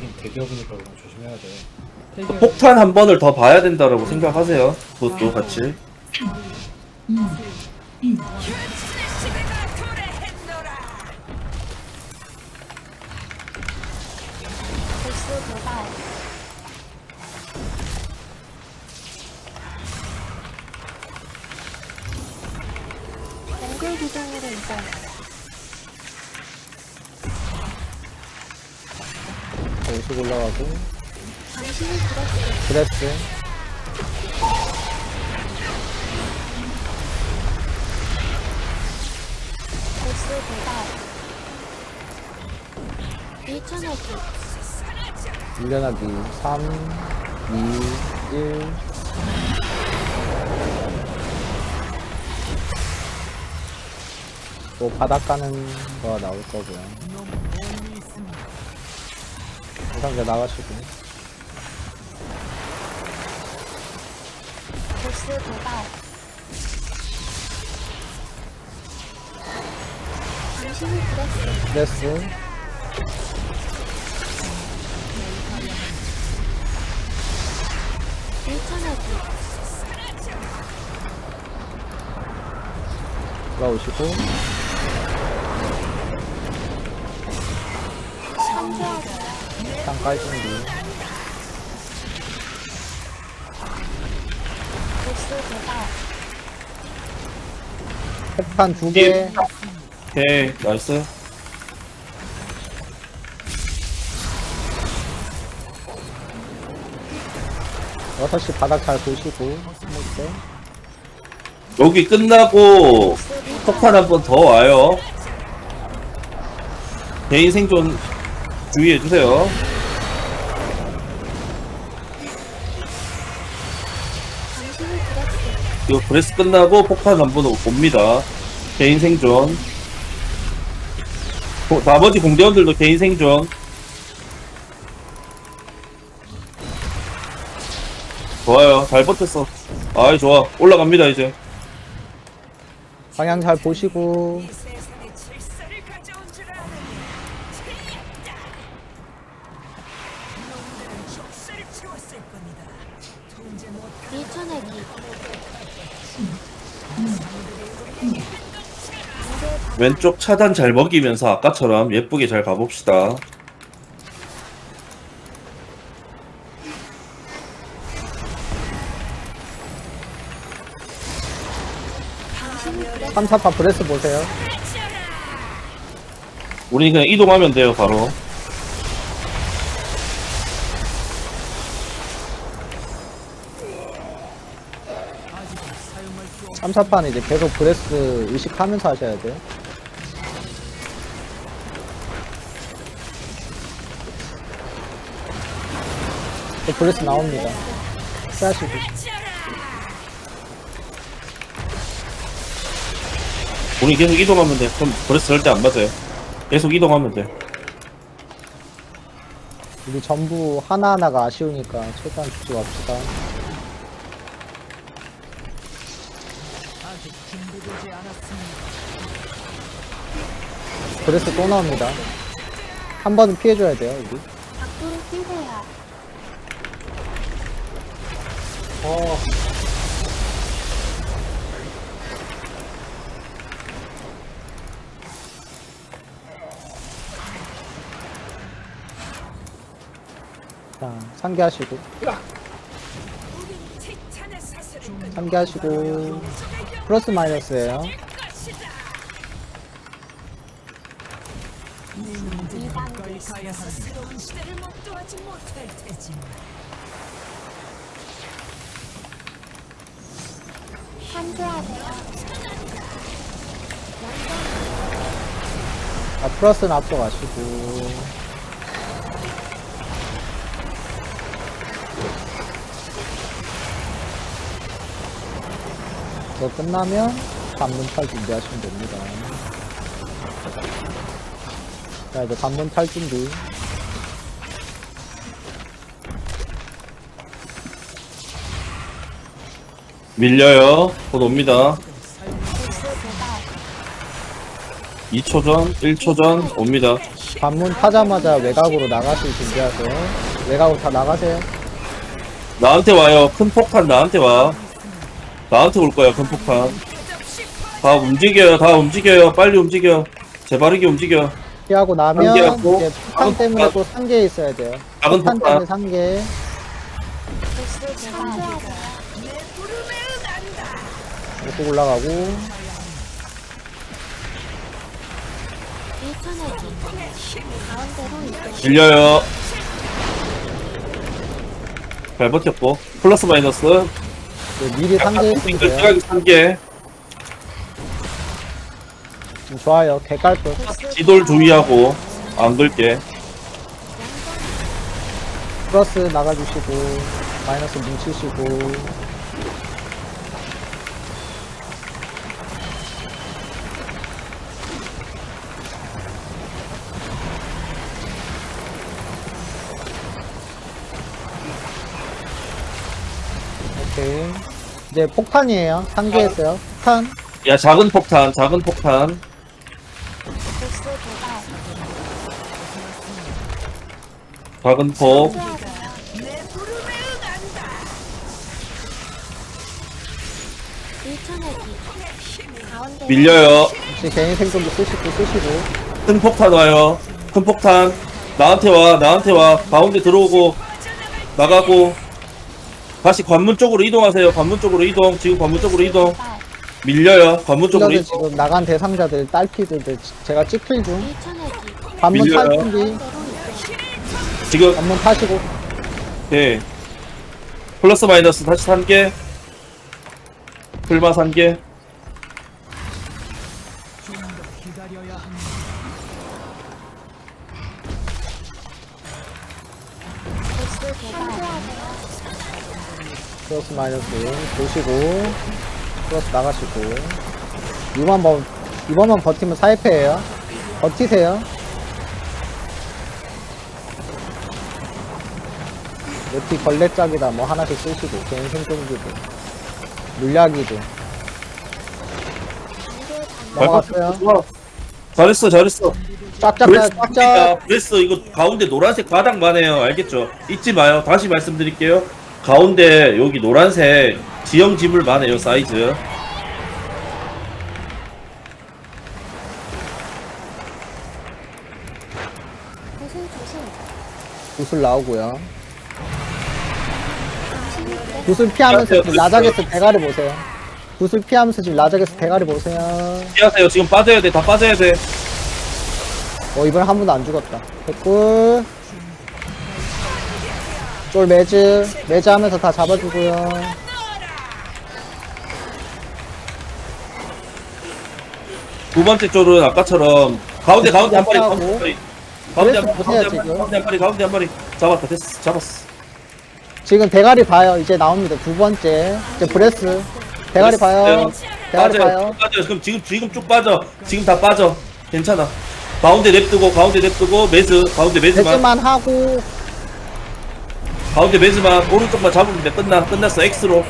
하긴 대기업이니까 거 조심해야 돼. 대기업 폭탄 한 번을 더 봐야 된다라고 생각하세요. 그것도 같이. 도발 앵글 기둥으로 이동 오식 올라가고. 드레스 보스 도발 일천하기 밀려나기. 3 2 1 또 바닥 가는 거 나올 거고요. 상자 나가시고 보스 도발 들었을 드레스 일천하기 돌아오시고. 상주하기 땅깔 준비 보스 도발 폭탄 두 개 오케이, 나이스. 여섯 시 바닥 잘 보시고 못돼 여기 끝나고 폭탄 한 번 더 와요. 개인 생존 주의해주세요. 이거 브레스 끝나고 폭탄 한번 옵니다. 개인 생존. 고- 나머지 공대원들도 개인 생존. 좋아요. 잘 버텼어. 아이, 좋아. 올라갑니다, 이제. 방향 잘 보시고 세상에 질서를 가져온 줄 아느니 틀렸다. 놈들은 족쇄를 채웠을 뿐이다. 통제 못한 일천하기 왼쪽 차단 잘 먹이면서 아까처럼 예쁘게 잘 가봅시다. 당신이 들었을 3, 4파 브레스 보세요 우리 그냥 이동하면 돼요, 바로. 삼사판 이제 계속 브레스 의식하면서 하셔야 돼요 또 브레스 나옵니다 피하시고 우리 계속 이동하면 돼. 그럼 브레스 절대 안 맞아요. 계속 이동하면 돼. 우리 전부 하나하나가 아쉬우니까 최대한 죽지 맙시다 브레스 또 나옵니다. 한 번은 피해줘야 돼요 우리 밖으로 뛰세요. 자 상기하시고. 상기하시고. 플러스 마이너스예요 상주하세요 아 플러스는 앞서 가시고. 이거 끝나면 관문탈 준비하시면 됩니다 자 이제 관문탈 준비 밀려요. 곧 옵니다. 보스 도발 2초 전, 1초 전 옵니다. 관문 타자마자 외곽으로 나가실 준비하세요. 외곽으로 다 나가세요. 나한테 와요. 큰 폭탄 나한테 와. 나한테 올 거야, 큰 폭탄. 다 움직여요, 다 움직여요. 빨리 움직여. 재바르게 움직여. 피하고 나면 상계하고, 이제 폭탄 때문에 폭탄. 또 상계에 있어야 돼요. 작은 폭탄 폭탄. 때문에 상계. 창조하세요. 쭉 올라가고. 1천액이 가운데로 이동. 밀려요. 잘 버텼고. 플러스 마이너스. 네, 미리 돼요. 싱글싱하게 3개. 음, 좋아요. 개깔듯. 지돌 주의하고. 안 걸게. 플러스 나가주시고 마이너스 뭉치시고 오케이 이제 폭탄이에요 상계했어요 폭탄 야, 작은 폭탄, 작은 폭탄. 작은 폭. 창조하세요. 1천액이 가운데로 밀려요. 혹시 개인 생존도 쓰시고 쓰시고 큰 폭탄 와요. 큰 폭탄. 나한테 와, 나한테 와. 가운데 들어오고, 나가고. 다시 관문 쪽으로 이동하세요. 관문 쪽으로 이동. 지금 관문 쪽으로 이동. 밀려요. 관문 쪽으로 힐러들 이동. 지금 나간 대상자들 딸피들 제가 찍힐 중 1천액이 관문 밀려요. 탈 준비 가운데로. 지금, 관문 타시고 예. 플러스 마이너스 다시 3개. 풀마 3개. 보스 도발. 창조하세요. 플러스 마이너스 보시고 플러스 나가시고 이번 번 이번만 버티면 사이패예요 버티세요 여티 걸레짝이다 뭐 하나씩 쓰시고 개인 생존기도 물약이도 넘어갔어요 좋아. 잘했어, 잘했어. 쫙쫙 브레스, 쫙쫙 브레스 이거 가운데 노란색 바닥만 해요. 알겠죠? 잊지 마요. 다시 말씀드릴게요. 가운데 여기 노란색 지형 지물만 해요. 사이즈. 구슬 나오고요. 구슬 피하면서 지금. 라작에서 대가리 보세요. 구슬 피하면서 지금 라작에서 대가리 보세요. 피하세요. 지금 빠져야 돼. 다 빠져야 돼. 어 이번에 한 번도 안 죽었다. 개꿀 쫄 매즈. 매즈 하면서 다 잡아주고요. 두 번째 쪽은 아까처럼 가운데 가운데 한 마리 약하고. 가운데 한 마리. 가운데 한 그래서 마리 보세요, 가운데 한 마리 가운데 한 마리. 가운데 한 마리. 잡았다. 됐어. 잡았어 지금 대가리 봐요. 이제 나옵니다. 두 번째. 이제 브레스. 대가리 봐요. 대가리 빠져요. 봐요. 빠져요. 그럼 지금 지금 쭉 빠져. 지금 다 빠져. 괜찮아. 가운데 냅두고 가운데 냅두고 매즈 가운데 매즈만 매즈만 하고. 가운데 매즈만 오른쪽만 잡으면 돼. 끝나 끝났어. X로.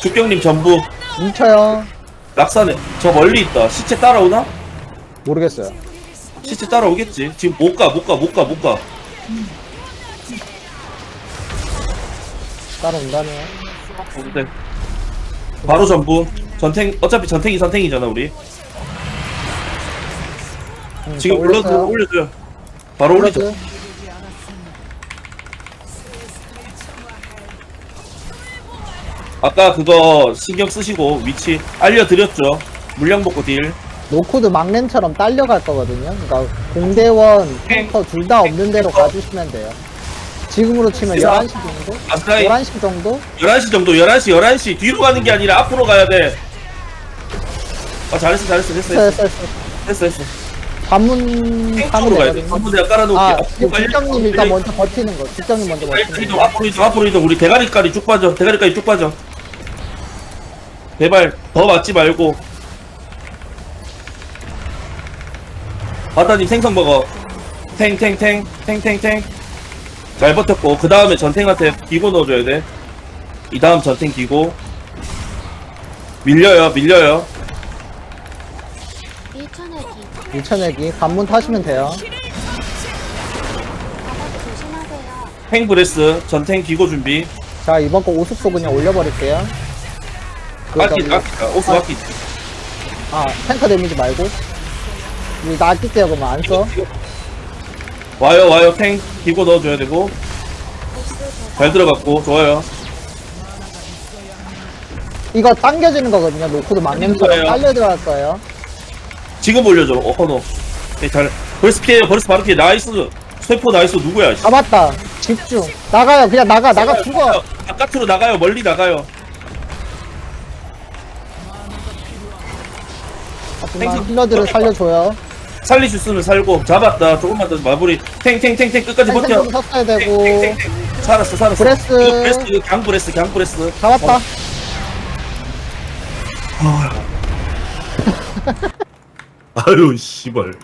죽경님 전부. 뭉쳐요. 낙산에 저 멀리 있다. 시체 따라오나? 모르겠어요. 시체 따라오겠지. 지금 못 가 못 가 못 가 못 가 따라온다네요. 근데 바로 전부. 전탱 어차피 전탱이 선탱이잖아 우리. 음, 지금 자, 올렸어요. 올려줘요. 바로 올리죠 블러드. 아까 그거 신경 쓰시고 위치 알려드렸죠. 물량 복구 딜. 노코드 막렌처럼 딸려갈 거거든요. 그러니까 공대원 탱커 둘다 없는 대로 가주시면 돼요 지금으로 치면 그래서 11시 정도? 아스카이 11시 정도? 11시 정도 11시 11시 뒤로 가는 게 아니라 앞으로 가야 돼아 잘했어 잘했어 됐어 됐어. 됐어 됐어 됐어 됐어. 됐어. 관문 탱 가면 쪽으로 가야 돼. 되거든요 내가 깔아놓을게. 아 앞으로 빨리 국장님 일단 먼저 버티는 거 국장님 먼저 빨리 버티는 이동 거 앞으로 이동 앞으로 이동 우리 대가리까지 쭉 빠져 대가리까지 쭉 빠져. 제발 더 맞지 말고. 바다님 생선 먹어. 탱탱탱 탱탱탱 잘 버텼고 그 다음에 전탱한테 기고 넣어줘야 돼 이 다음 전탱 기고. 밀려요 밀려요. 1천액이 1천액이 관문 타시면 돼요. 탱브레스 전탱 기고 준비. 자 이번 거 오습도 그냥 올려버릴게요. 그 아끼 저기- 아끼 오스 아끼. 아 탱커 데미지 말고. 이거 나 아낄게요 그러면 안써? 와요 와요 탱 기고 넣어줘야 되고. 잘 들어갔고 좋아요. 이거 당겨지는 거거든요. 노크도 망냄처럼 거예요. 딸려 들어갈 거예요. 지금 올려줘 어 헌호 네, 잘 버리스 피해요 버리스 바로 피해. 나이스. 스웨포 나이스. 누구야 씨. 잡았다. 집중. 나가요. 그냥 나가 나가. 죽어. 바깥으로 나가요. 멀리 나가요. 하지만 힐러들을 살려줘요 살릴 수 있으면 살고 잡았다. 조금만 더 마무리. 탱탱탱탱 끝까지 버텨. 탱탱 섰어야 되고. 탱탱탱. 살았어 살았어. 브레스. 이거 브레스 이거 강 브레스 강 브레스. 잡았다. 아유 씨발